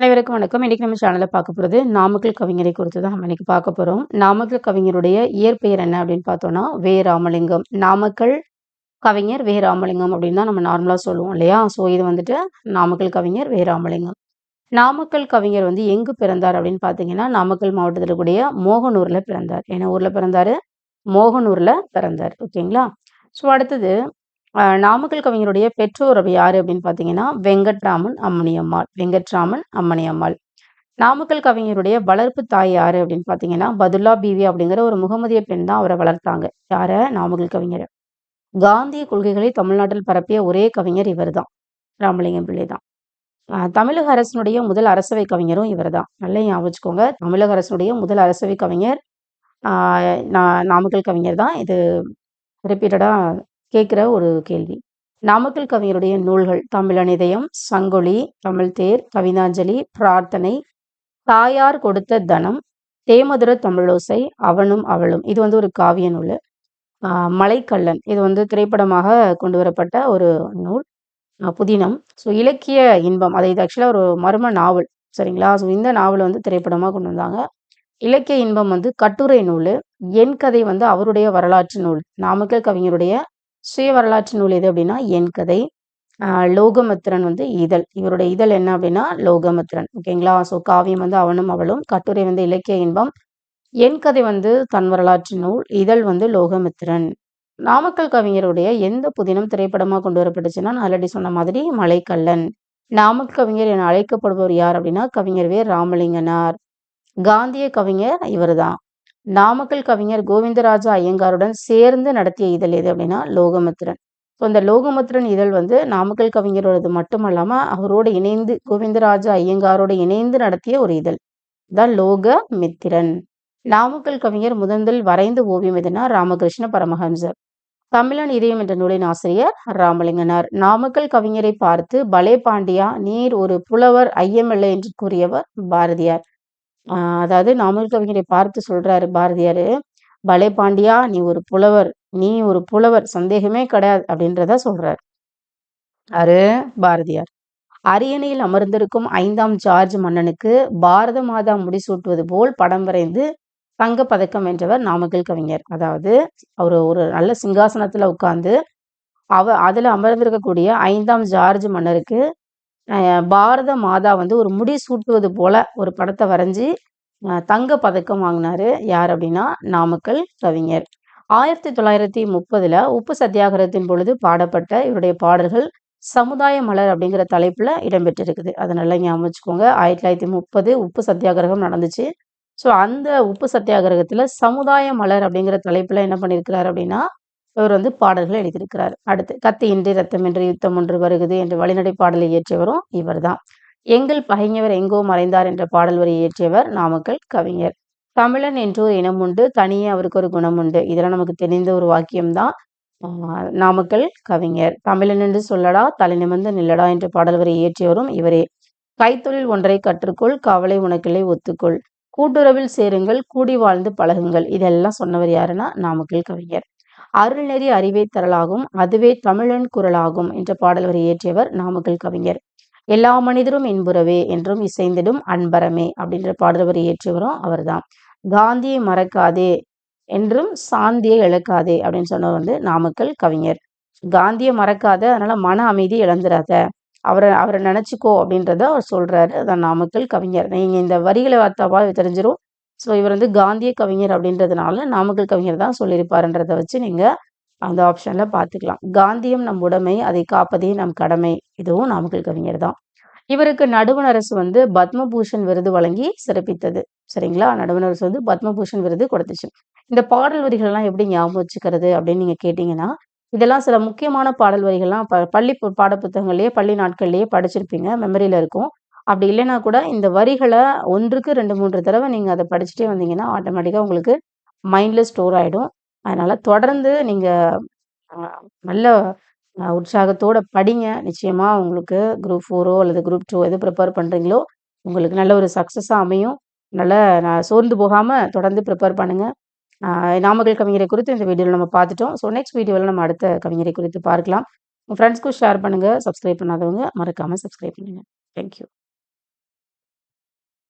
அனைவருக்கும் வணக்கம். இன்றைக்கி நம்ம சேனலில் பார்க்க போகிறது நாமக்கல் கவிஞரை குறித்து தான் நம்ம இன்னைக்கு பார்க்க போகிறோம் நாமக்கல் கவிஞருடைய இயற்பெயர் என்ன அப்படின்னு பார்த்தோம்னா வே. ராமலிங்கம். நாமக்கல் கவிஞர் வே. ராமலிங்கம் அப்படின்னு தான் நம்ம நார்மலாக சொல்லுவோம் இல்லையா? ஸோ இது வந்துட்டு நாமக்கல் கவிஞர் வே. ராமலிங்கம். நாமக்கல் கவிஞர் வந்து எங்கு பிறந்தார் அப்படின்னு பார்த்தீங்கன்னா நாமக்கல் மாவட்டத்தில் கூடிய மோகனூரில் பிறந்தார். என்ன ஊரில் பிறந்தார்? மோகனூரில் பிறந்தார். ஓகேங்களா? ஸோ அடுத்தது நாமக்கல் கவிஞருடைய பெற்றோர் அப்படி யாரு அப்படின்னு பார்த்தீங்கன்னா வெங்கட்ராமன் அம்மணியம்மாள். வெங்கட்ராமன் அம்மணியம்மாள். நாமக்கல் கவிஞருடைய வளர்ப்பு தாய் யாரு அப்படின்னு பார்த்தீங்கன்னா பதுல்லா பீவி அப்படிங்கிற ஒரு முகமதிய பெண் தான் அவரை வளர்த்தாங்க. யார? நாமக்கல் கவிஞர். காந்திய கொள்கைகளை தமிழ்நாட்டில் பரப்பிய ஒரே கவிஞர் இவர்தான். ராமலிங்கம் பிள்ளை தான். தமிழக அரசினுடைய முதல் அரசவை கவிஞரும் இவர்தான். நல்லா ஞாபகம் தமிழக அரசனுடைய முதல் அரசவை கவிஞர் நா- நாமக்கல் கவிஞர் தான். இது ரிப்பீட்டடா கேட்குற ஒரு கேள்வி. நாமக்கல் கவிஞருடைய நூல்கள் தமிழனிதயம் சங்கொலி தமிழ்தேர் கவிதாஞ்சலி பிரார்த்தனை தாயார் கொடுத்த தனம் தேமதுர தமிழோசை அவனும் அவளும். இது வந்து ஒரு காவிய நூல். மலைக்கல்லன். இது வந்து திரைப்படமாக கொண்டு வரப்பட்ட ஒரு நூல். புதினம். ஸோ இலக்கிய இன்பம். அதை இது ஆக்சுவலாக ஒரு மர்ம நாவல். சரிங்களா? ஸோ இந்த நாவலை வந்து திரைப்படமாக கொண்டு வந்தாங்க. இலக்கிய இன்பம் வந்து கட்டுரை நூல். என் கதை வந்து அவருடைய வரலாற்று நூல். நாமக்கல் கவிஞருடைய சுய வரலாற்று நூல் எது அப்படின்னா என் கதை. ஆஹ் லோகமித்திரன் வந்து இதழ். இவருடைய இதழ் என்ன அப்படின்னா லோகமித்திரன். ஓகேங்களா? ஸோ காவியம் வந்து அவனும் அவளும். கட்டுரை வந்து இலக்கிய இன்பம். என் கதை வந்து தன் வரலாற்று நூல். இதழ் வந்து லோகமித்திரன். நாமக்கல் கவிஞருடைய எந்த புதினம் திரைப்படமாக கொண்டு வரப்பட்டுச்சுன்னா நான் ஆல்ரெடி சொன்ன மாதிரி மலைக்கல்லன். நாமக்கல் கவிஞர் என அழைக்கப்படுபவர் யார் அப்படின்னா கவிஞர் வே. ராமலிங்கனார். காந்திய கவிஞர் இவர்தான். நாமக்கல் கவிஞர் கோவிந்தராஜா ஐயங்காருடன் சேர்ந்து நடத்திய இதழ் எது அப்படின்னா லோகமுத்திரன் ஸோ அந்த லோகமுத்திரன் இதழ் வந்து நாமக்கல் கவிஞரோடது மட்டுமல்லாம அவரோடு இணைந்து கோவிந்தராஜா ஐயங்காரோடு இணைந்து நடத்திய ஒரு இதழ். தான் லோகமித்திரன். நாமக்கல் கவிஞர் முதன்றில் வரைந்த ஓவியம் எதுனா ராமகிருஷ்ண பரமஹம்சர். தமிழன் இதயம் என்ற நூலின் ஆசிரியர் ராமலிங்கனார். நாமக்கல் கவிஞரை பார்த்து பலே பாண்டியா நீர் ஒரு புலவர் ஐயமில்லை என்று கூறியவர் பாரதியார். அதாவது நாமல் கவிஞரை பார்த்து சொல்றாரு பாரதியாரு. பலே பாண்டியா நீ ஒரு புலவர் நீ ஒரு புலவர் சந்தேகமே கிடையாது அப்படின்றத சொல்றாரு. அரு பாரதியார். அரியணையில் அமர்ந்திருக்கும் ஐந்தாம் ஜார்ஜ் மன்னனுக்கு பாரத மாதா முடிசூட்டுவது போல் படம் வரைந்து தங்க பதக்கம் வென்றவர் நாமக்கல் கவிஞர். அதாவது அவர் ஒரு நல்ல சிங்காசனத்துல உட்கார்ந்து அவ அதுல அமர்ந்திருக்கக்கூடிய ஐந்தாம் ஜார்ஜ் மன்னருக்கு பாரத மாதா வந்து ஒரு முடி சூட்டுவது போல ஒரு படத்தை வரைஞ்சி தங்க பதக்கம் வாங்கினாரு. யார் அப்படின்னா நாமக்கல் கவிஞர். ஆயிரத்தி தொள்ளாயிரத்தி முப்பதுல உப்பு சத்தியாகிரகத்தின் பொழுது பாடப்பட்ட இவருடைய பாடல்கள் சமுதாய மலர் அப்படிங்கிற தலைப்புல இடம்பெற்றிருக்குது. அதை நல்லா ஞாபகம் வச்சுக்கோங்க. ஆயிரத்தி தொள்ளாயிரத்தி முப்பது உப்பு சத்தியாகிரகம் நடந்துச்சு. ஸோ அந்த உப்பு சத்தியாகிரகத்துல சமுதாய மலர் அப்படிங்கிற தலைப்புல என்ன பண்ணியிருக்கிறார் அப்படின்னா இவர் வந்து பாடல்கள் எழுதியிருக்கிறார். அடுத்து கத்தி இன்றி ரத்தமின்றி யுத்தம் ஒன்று வருகிறது என்று வழிநடை பாடலை இயற்றியவரும் இவர்தான். எங்கள் பகைஞவர் எங்கோ மறைந்தார் என்ற பாடல் வரி இயற்றியவர் நாமக்கல் கவிஞர். தமிழன் என்றொரு இனம் உண்டு தனியே அவருக்கு ஒரு குணம் உண்டு. இதெல்லாம் நமக்கு தெரிந்த ஒரு வாக்கியம்தான் நாமக்கல் கவிஞர். தமிழன் என்று சொல்லடா தலை நிமிர்ந்து நில்லடா என்ற பாடல் வரை இயற்றியவரும் இவரே. கைத்தொழில் ஒன்றை கற்றுக்கொள் கவலை உனக்கில்லை ஒத்துக்கொள். கூட்டுறவில் சேருங்கள் கூடி வாழ்ந்து பழகுங்கள். இதெல்லாம் சொன்னவர் யாருன்னா நாமக்கல் கவிஞர். அருள்நெறி அறிவை தரலாகும் அதுவே தமிழன் குரலாகும் என்ற பாடல் வரை இயற்றியவர் நாமக்கல் கவிஞர். எல்லா மனிதரும் இன்புறவே என்றும் இசைந்திடும் அன்பரமே அப்படின்ற பாடல் வரை இயற்றியவரும் அவர்தான். காந்தியை மறக்காதே என்றும் சாந்தியை இழக்காதே அப்படின்னு சொன்னவர் வந்து நாமக்கல் கவிஞர். காந்தியை மறக்காத அதனால மன அமைதி இழந்துடாத அவரை அவரை நினைச்சுக்கோ அப்படின்றத அவர் சொல்றாரு. அதான் நாமக்கல் கவிஞர். நீங்க இந்த வரிகளை வார்த்தாவா தெரிஞ்சிரும். ஸோ இவர் வந்து காந்திய கவிஞர் அப்படின்றதுனால நாமக்கல் கவிஞர் தான் சொல்லியிருப்பாருன்றதை வச்சு நீங்கள் அந்த ஆப்ஷனில் பார்த்துக்கலாம். காந்தியம் நம் உடைமை அதை காப்பதே நம் கடமை. இதுவும் நாமக்கல் கவிஞர் தான். இவருக்கு நடுவண் அரசு வந்து பத்மபூஷன் விருது வழங்கி சிறப்பித்தது. சரிங்களா? நடுவண் அரசு வந்து பத்மபூஷன் விருது கொடுத்துச்சு. இந்த பாடல் வரிகள்லாம் எப்படி ஞாபகம் வச்சுக்கிறது அப்படின்னு நீங்கள் கேட்டிங்கன்னா இதெல்லாம் சில முக்கியமான பாடல் வரிகள்லாம் ப- பள்ளி பு- பாடப்புத்தகங்கள்லயே பள்ளி நாட்கள்லேயே படிச்சிருப்பீங்க. மெமரியில இருக்கும். அப்படி இல்லைன்னா கூட இந்த வரிகளை ஒன்றுக்கு ரெண்டு மூன்று தடவை நீங்கள் அதை படிச்சுட்டே வந்தீங்கன்னா ஆட்டோமேட்டிக்காக உங்களுக்கு மைண்டில் ஸ்டோர் ஆகிடும் அதனால் தொடர்ந்து நீங்கள் நல்ல உற்சாகத்தோடு படிங்க. நிச்சயமாக உங்களுக்கு குரூப் ஃபோரோ அல்லது குரூப் டூ எது ப்ரிப்பேர் பண்ணுறீங்களோ உங்களுக்கு நல்ல ஒரு சக்ஸஸாக அமையும். நல்ல நான் சோர்ந்து போகாமல் தொடர்ந்து ப்ரிப்பேர் பண்ணுங்கள் நாமக்கல் கவிஞரை குறித்து இந்த வீடியோவில் நம்ம பார்த்துட்டோம். ஸோ நெக்ஸ்ட் வீடியோவில் நம்ம அடுத்த கவிஞரை குறித்து பார்க்கலாம். உங்கள் ஃப்ரெண்ட்ஸ்க்கும் ஷேர் பண்ணுங்கள் சப்ஸ்கிரைப் பண்ணாதவங்க மறக்காமல் சப்ஸ்கிரைப் பண்ணுங்கள் தேங்க்யூ